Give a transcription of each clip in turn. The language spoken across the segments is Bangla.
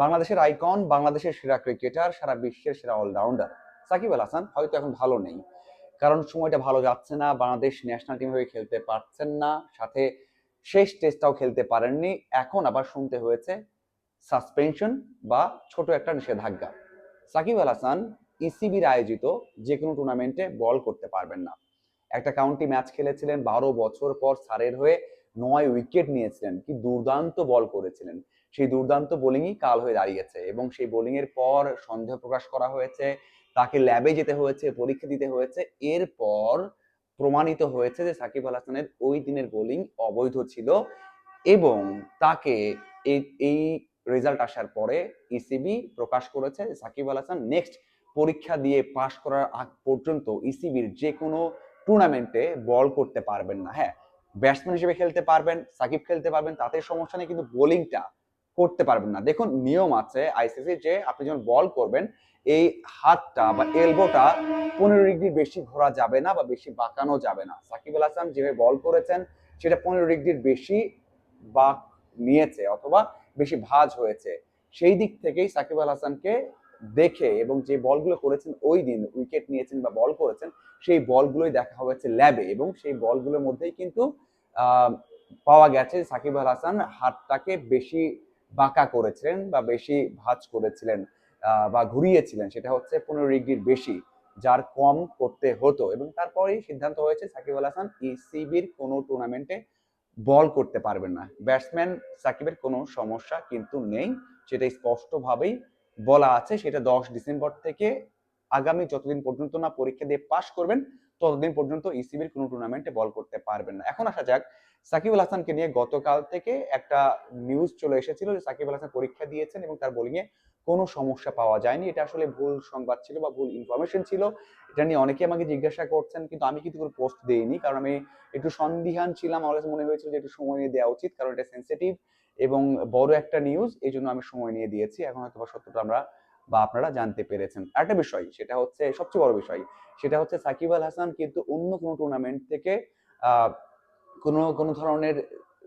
বাংলাদেশের আইকন, বাংলাদেশের সেরা ক্রিকেটার, সারা বিশ্বের সেরা অলরাউন্ডার। সাকিব আল হাসান হয়তো এখন ভালো নেই। কারণ সময়টা ভালো যাচ্ছে না, বাংলাদেশ ন্যাশনাল টিম হয়ে খেলতে পারছেন না, সাথে শেষ টেস্টটাও খেলতে পারেননি। এখন আবার শুনতে হয়েছে সাসপেনশন বা ছোট একটা নিষেধাজ্ঞা। সাকিব আল হাসান ইসিবির আয়োজিত যে কোনো টুর্নামেন্টে বল করতে পারবেন না। একটা কাউন্টি ম্যাচ খেলেছিলেন, বারো বছর পর সারের হয়ে নয় উইকেট নিয়েছিলেন। কি দুর্দান্ত বল করেছিলেন। সেই দুর্দান্ত বোলিংই কাল হয়ে দাঁড়িয়েছে এবং সেই বোলিং এর পর সন্দেহ প্রকাশ করা হয়েছে, তাকে ল্যাবে যেতে হয়েছে, পরীক্ষা দিতে হয়েছে, এরপর প্রমাণিত হয়েছে যে সাকিব আল হাসানের ওই দিনের বোলিং অবৈধ ছিল এবং তাকে এই রেজাল্ট আসার পরে ইসিবি প্রকাশ করেছে সাকিব আল হাসান নেক্সট পরীক্ষা দিয়ে পাশ করার আগ পর্যন্ত ইসিবির যে কোনো টুর্নামেন্টে বল করতে পারবেন না। হ্যাঁ ব্যাটসম্যান হিসেবে খেলতে পারবেন, সাকিব খেলতে পারবেন, তাতে সমস্যা নেই, কিন্তু বোলিংটা করতে পারবেন না। দেখুন, নিয়ম আছে আইসিসি যে আপনি যখন বল করবেন, এই হাতটা বা এলবোটা পনেরো ডিগ্রির বেশি ঘোরা যাবে না বা বেশি বাঁকানো যাবে না। সাকিব আল হাসান যেভাবে বল করেছেন, সেটা পনেরো ডিগ্রির বেশি বাঁক নিয়েছে অথবা বেশি ভাজ হয়েছে। সেই দিক থেকেই সাকিব আল হাসানকে দেখে এবং যে বলগুলো করেছেন ওই দিন উইকেট নিয়েছেন বা বল করেছেন, সেই বলগুলোই দেখা হয়েছে ল্যাবে এবং সেই বলগুলোর মধ্যেই কিন্তু পাওয়া গেছে সাকিব আল হাসান হাতটাকে বেশি বাঁকা করেছিলেন বা বেশি ভাঁজ করেছিলেন বা ঘুরিয়েছিলেন, সেটা হচ্ছে পনেরো ডিগ্রির বেশি, যার কম করতে হতো। এবং তারপরেই সিদ্ধান্ত হয়েছে সাকিব আল হাসান ইসিবির কোনো টুর্নামেন্টে বল করতে পারবেন না। ব্যাটসম্যান সাকিবের কোনো সমস্যা কিন্তু নেই, সেটা স্পষ্টভাবেই বলা আছে। সেটা দশ ডিসেম্বর থেকে আগামী যতদিন পর্যন্ত না পরীক্ষা দিয়ে পাশ করবেন, ততদিন পর্যন্ত ইসিবির কোনো টুর্নামেন্টে বল করতে পারবেন না। এখন আসা যাক, সাকিব আল হাসানকে নিয়ে গতকাল থেকে একটা নিউজ চলে এসেছিল যে সাকিব আল হাসান পরীক্ষা দিয়েছেন এবং তার বোলিং এ কোনো সমস্যা পাওয়া যায়নি। এটা আসলে ভুল সংবাদ ছিল বা ভুল ইনফরমেশন ছিল। এটা নিয়ে অনেকে আমাকে জিজ্ঞাসা করছেন, কিন্তু আমি কিন্তু কোনো পোস্ট দিইনি। কারণ আমি একটু সন্দিহান ছিলাম। আমার কাছে মনে হয়েছিল যে একটু সময় নিয়ে দেওয়া উচিত, কারণ এটা সেন্সিটিভ এবং বড় একটা নিউজ এই জন্য আমি সময় নিয়ে দিয়েছি। এখন হয়তো সত্যটা আমরা বা আপনারা জানতে পেরেছেন। একটা বিষয়, সেটা হচ্ছে, সবচেয়ে বড় বিষয়, সেটা হচ্ছে সাকিব আল হাসান কিন্তু অন্য কোনো টুর্নামেন্ট থেকে কোনো কোনো ধরনের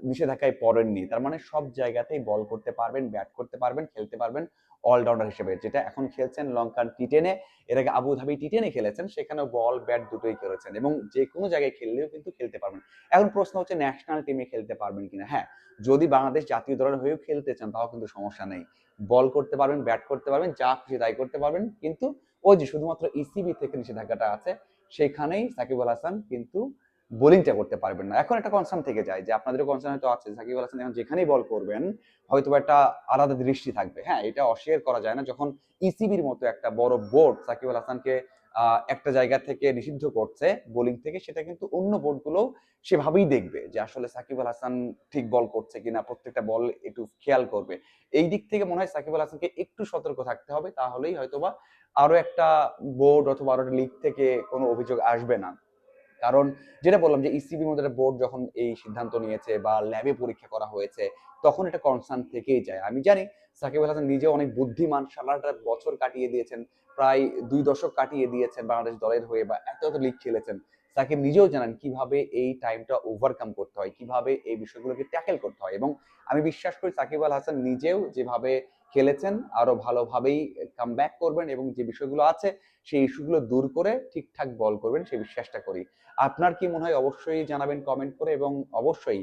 নিষেধাজ্ঞায় পড়েননি। তার মানে সব জায়গাতেই বল করতে পারবেন ব্যাট করতে পারবেন, খেলতে পারবেন অলরাউন্ডার হিসেবে। যেটা এখন খেলছেন লঙ্কান টি টেনে এর আগে আবুধাবি টি টেনে খেলেছেন সেখানে বল ব্যাট দুটোই খেলেছেন এবং যে কোনো জায়গায় খেললেও কিন্তু খেলতে পারবেন। এখন প্রশ্ন হচ্ছে ন্যাশনাল টিমে খেলতে পারবেন কিনা? হ্যাঁ যদি বাংলাদেশ জাতীয় দলের হয়েও খেলতে চান, তাও কিন্তু সমস্যা নেই। বল করতে পারবেন ব্যাট করতে পারবেন, যা খুশি তাই করতে পারবেন, কিন্তু ওই যে শুধুমাত্র ইসিবি থেকে নিষেধাজ্ঞাটা আছে, সেখানেই সাকিব আল হাসান কিন্তু বোলিংটা করতে পারবেন না। এখন একটা কনসার্ন থেকে যায় যে আপনাদের কনসার্ন হয়তো আছে। সাকিব আল হাসান এখন যেখানেই বল করবেন হয়তো একটা আলাদা দৃষ্টি থাকবে। হ্যাঁ এটা অস্বীকার করা যায় না। যখন ইসিবির মতো একটা বড় বোর্ড সাকিব আল হাসানকে একটা জায়গা থেকে নিষিদ্ধ করছে বোলিং থেকে, সেটা কিন্তু অন্য বোর্ডগুলো সেভাবেই দেখবে যে আসলে সাকিব আল হাসান ঠিক বল করছে কিনা, প্রত্যেকটা বল একটু খেয়াল করবে। এই দিক থেকে মনে হয় সাকিব আল হাসানকে একটু সতর্ক থাকতে হবে। তাহলেই হয়তোবা আরও একটা বোর্ড অথবা আরও একটা লিগ থেকে কোনো অভিযোগ আসবে না। কারণ যেটা বললাম যে ইসিবির মধ্যে একটা বোর্ড যখন এই সিদ্ধান্ত নিয়েছে বা ল্যাবে পরীক্ষা করা হয়েছে, তখন এটা কনসার্ন থেকেই যায়। আমি জানি সাকিব আল হাসান নিজে অনেক বুদ্ধিমান সারাটা বছর কাটিয়ে দিয়েছেন, প্রায় দুই দশক কাটিয়ে দিয়েছেন বাংলাদেশ দলের হয়ে বা এত এত লিগ খেলেছেন। সাকিব নিজেও জানান কীভাবে এই টাইমটা ওভারকাম করতে হয়, কীভাবে এই বিষয়গুলোকে ট্যাকেল করতে হয় এবং আমি বিশ্বাস করি সাকিব আল হাসান নিজেও যেভাবে খেলেছেন, আরও ভালোভাবেই কাম ব্যাক করবেন এবং যে বিষয়গুলো আছে সেই ইস্যুগুলো দূর করে ঠিকঠাক বল করবেন সেই বিশ্বাসটা করি। আপনার কি মনে হয় অবশ্যই জানাবেন কমেন্ট করে এবং অবশ্যই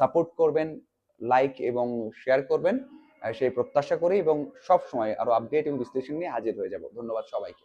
সাপোর্ট করবেন লাইক এবং শেয়ার করবেন সেই প্রত্যাশা করি এবং সব সময় আরও আপডেট এবং বিশ্লেষণ নিয়ে হাজির হয়ে যাব। ধন্যবাদ সবাইকে।